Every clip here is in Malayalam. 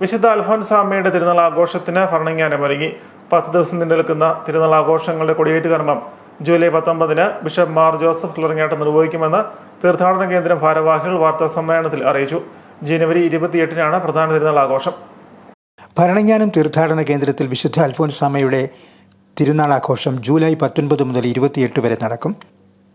വിശുദ്ധ അൽഫോൻസാമ്മയുടെ തിരുനാൾ ആഘോഷത്തിന് ഭരണങ്ങാനം ഒരുങ്ങി. പത്ത് ദിവസം നിലനിൽക്കുന്ന തിരുനാൾ ആഘോഷങ്ങളുടെ കൊടിയേറ്റ് കർമ്മം ജൂലൈ പത്തൊമ്പതിന് ബിഷപ്പ് മാർ ജോസഫ് കിളറിങ്ങാട്ട് നിർവഹിക്കുമെന്ന് തീർത്ഥാടന കേന്ദ്രം ഭാരവാഹികൾ വാർത്താ സമ്മേളനത്തിൽ അറിയിച്ചു. ജനുവരി ഇരുപത്തിയെട്ടിനാണ് പ്രധാന തിരുനാൾ ആഘോഷം ഭരണങ്ങാനം തീർത്ഥാടന കേന്ദ്രത്തിൽ വിശുദ്ധ അൽഫോൻസാമയുടെ തിരുനാൾ ആഘോഷം ജൂലൈ പത്തൊൻപത് മുതൽ ഇരുപത്തിയെട്ട് വരെ നടക്കും.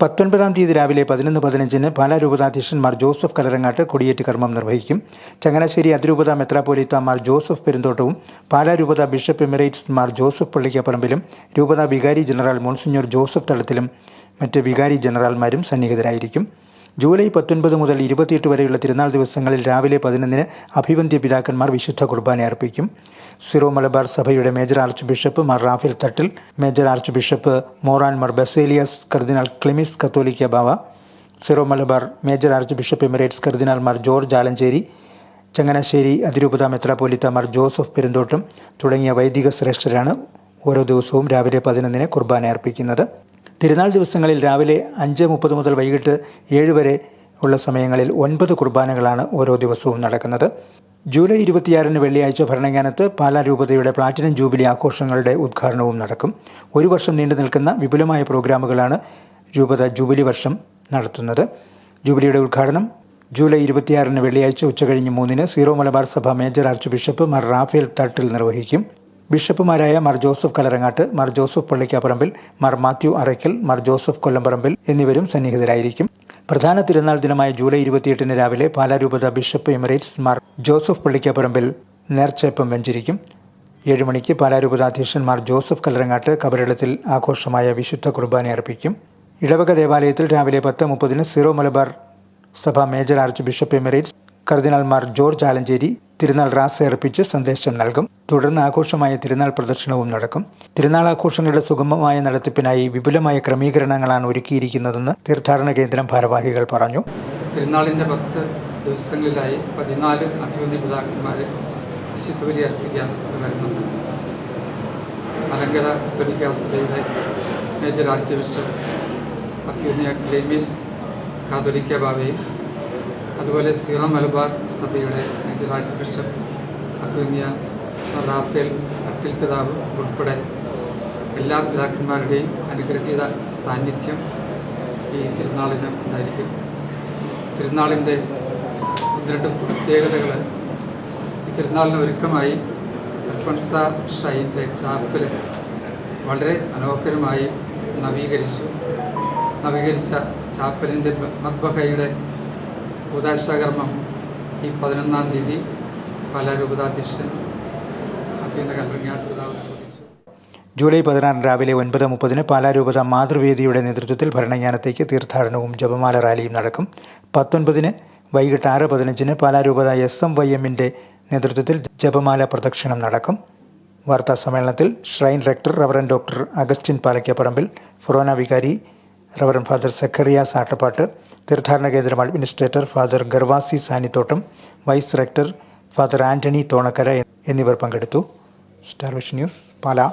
പത്തൊൻപതാം തീയതി രാവിലെ പതിനൊന്ന് പതിനഞ്ചിന് പാലാ രൂപതാധ്യക്ഷന്മാർ ജോസഫ് കലരങ്ങാട്ട് കൊടിയേറ്റ് കർമ്മം നിർവഹിക്കും. ചങ്ങനാശ്ശേരി അതിരൂപത മെത്രാപോലിത്ത മാർ ജോസഫ് പെരുന്തോട്ടവും പാലാ രൂപത ബിഷപ്പ് എമിറേറ്റ്സ് മാർ ജോസഫ് പള്ളിക്കപ്പറമ്പിലും രൂപത വികാരി ജനറൽ മോൺസിഞ്ഞോർ ജോസഫ് തളത്തിലും മറ്റ് വികാരി ജനറൽമാരും സന്നിഹിതരായിരിക്കും. ജൂലൈ പത്തൊൻപത് മുതൽ ഇരുപത്തിയെട്ട് വരെയുള്ള തിരുനാൾ ദിവസങ്ങളിൽ രാവിലെ പതിനൊന്നിന് അഭിവന്ധ്യ പിതാക്കന്മാർ വിശുദ്ധ കുർബാന അർപ്പിക്കും. സിറോ മലബാർ സഭയുടെ major archbishop Mar Raphael Thattil major archbishop Moran Mar Baselios കർദിനാൾ Cleemis Catholicos Bava Syro Malabar major archbishop emeritus കർദിനാൾ മാർ ജോർജ് ആലഞ്ചേരി ചങ്ങനാശ്ശേരി അതിരൂപത മെത്രാപ്പോലിത്ത മാർ ജോസഫ് പെരുന്തോട്ടം തുടങ്ങിയ വൈദിക ശ്രേഷ്ഠരാണ് ഓരോ ദിവസവും രാവിലെ പതിനൊന്നിന് കുർബാന അർപ്പിക്കുന്നത്. തിരുനാൾ ദിവസങ്ങളിൽ രാവിലെ അഞ്ച് മുപ്പത് മുതൽ വൈകിട്ട് ഏഴ് വരെ ഉള്ള സമയങ്ങളിൽ ഒൻപത് കുർബാനകളാണ് ഓരോ ദിവസവും നടക്കുന്നത്. ജൂലൈ ഇരുപത്തിയാറിന് വെള്ളിയാഴ്ച ഭരണങ്ങാനത്ത് പാലാ രൂപതയുടെ പ്ലാറ്റിനം ജൂബിലി ആഘോഷങ്ങളുടെ ഉദ്ഘാടനവും നടക്കും. ഒരു വർഷം നീണ്ടു നിൽക്കുന്ന വിപുലമായ പ്രോഗ്രാമുകളാണ് രൂപത ജൂബിലി വർഷം നടത്തുന്നത്. ജൂബിലിയുടെ ഉദ്ഘാടനം ജൂലൈ ഇരുപത്തിയാറിന് വെള്ളിയാഴ്ച ഉച്ചകഴിഞ്ഞ് മൂന്നിന് സീറോ മലബാർ സഭ major archbishop Mar Raphael Thattil നിർവഹിക്കും. ബിഷപ്പുമാരായ Mar Joseph Kallarangatt Mar Joseph Pallikkaparambil Mar Mathew Arackal Mar Joseph Kollamparambil എന്നിവരും സന്നിഹിതരായിരിക്കും. പ്രധാന തിരുനാൾ ദിനമായ ജൂലൈ ഇരുപത്തിയെട്ടിന് രാവിലെ പാലാരൂപത ബിഷപ്പ് എമിറേറ്റ്സ് മാർ ജോസഫ് പള്ളിക്കാപ്പറമ്പിൽ നേർച്ചയപ്പം വെഞ്ചിരിക്കും. ഏഴുമണിക്ക് പാലാരൂപത അധ്യക്ഷൻ മാർ ജോസഫ് കലറങ്ങാട്ട് കബറിടത്തിൽ ആഘോഷമായ വിശുദ്ധ കുർബാന അർപ്പിക്കും. ഇടവക ദേവാലയത്തിൽ രാവിലെ പത്ത് മുപ്പതിന് സീറോ മലബാർ സഭ മേജർ ആർച്ച് ബിഷപ്പ് എമിറേറ്റ്സ് കർദിനാൾ മാർ ജോർജ് ആലഞ്ചേരി തിരുനാൾ റാസ് അർപ്പിച്ച് സന്ദേശം നൽകും. തുടർന്ന് ആഘോഷമായ തിരുനാൾ പ്രദർശനവും നടക്കും. തിരുനാൾ ആഘോഷങ്ങളുടെ സുഗമമായ നടത്തിപ്പിനായി വിപുലമായ ക്രമീകരണങ്ങളാണ് ഒരുക്കിയിരിക്കുന്നതെന്ന് തീർത്ഥാടന കേന്ദ്രം ഭാരവാഹികൾ പറഞ്ഞു. തിരുനാളിന്റെ പത്ത് ദിവസങ്ങളിലായി പതിനാല് അഭിവന്യ പിതാക്കന്മാർ വിശുദ്ധബലി അർപ്പിക്കാൻ വരുന്നുണ്ട്. മലങ്കര തൊലിക്കാസഭയുടെ സഭയുടെ മേജർ ആർച്ച് ബിഷപ്പ് അഭിവന്യ ക്ലേമീസ് കാതോലിക്ക അതുപോലെ സീറോ മലബാർ സഭയുടെ മേജർ ആർച്ച് ബിഷപ്പ് അഭിനിയ റാഫേൽ അട്ടിൽ പിതാവ് ഉൾപ്പെടെ എല്ലാ പിതാക്കന്മാരുടെയും അനുഗ്രഹീത സാന്നിധ്യം ഈ തിരുനാളിന് ഉണ്ടായിരിക്കും. തിരുനാളിന്റെ ഒന്ന് പ്രത്യേകതകൾ. ഈ തിരുനാളിന് ഒരുക്കമായി അൽഫൻസ ഷൈന്റെ ചാപ്പൽ വളരെ മനോഹരമായി നവീകരിച്ചു. നവീകരിച്ച ചാപ്പലിന്റെ മദ്ബഹയുടെ ഉദാശകർമ്മം ഈ പതിനൊന്നാം തീയതി പാലാ രൂപതാധ്യക്ഷൻ പിതാവ് നിർവഹിച്ചു ജൂലൈ പതിനാറിന് രാവിലെ ഒൻപത് മുപ്പതിന് പാലാരൂപത മാതൃവേദിയുടെ നേതൃത്വത്തിൽ ഭരണജ്ഞാനത്തേക്ക് തീർത്ഥാടനവും ജപമാല റാലിയും നടക്കും. പത്തൊൻപതിന് വൈകിട്ട് ആറ് പതിനഞ്ചിന് പാലാരൂപത എസ് എം വൈ എമ്മിന്റെ നേതൃത്വത്തിൽ ജപമാല പ്രദക്ഷിണം നടക്കും. വാർത്താ സമ്മേളനത്തിൽ shrine rector reverend doctor Augustine Palakkaparambil ഫൊറോന വികാരി റവറൻ ഫാദർ സക്കറിയാസ് ആട്ടപ്പാട്ട് തീർത്ഥാടന കേന്ദ്രം administrator father Gervasis Sanithottam vice rector father Antony Thonakkara എന്നിവർ പങ്കെടുത്തു. Star vision news Pala.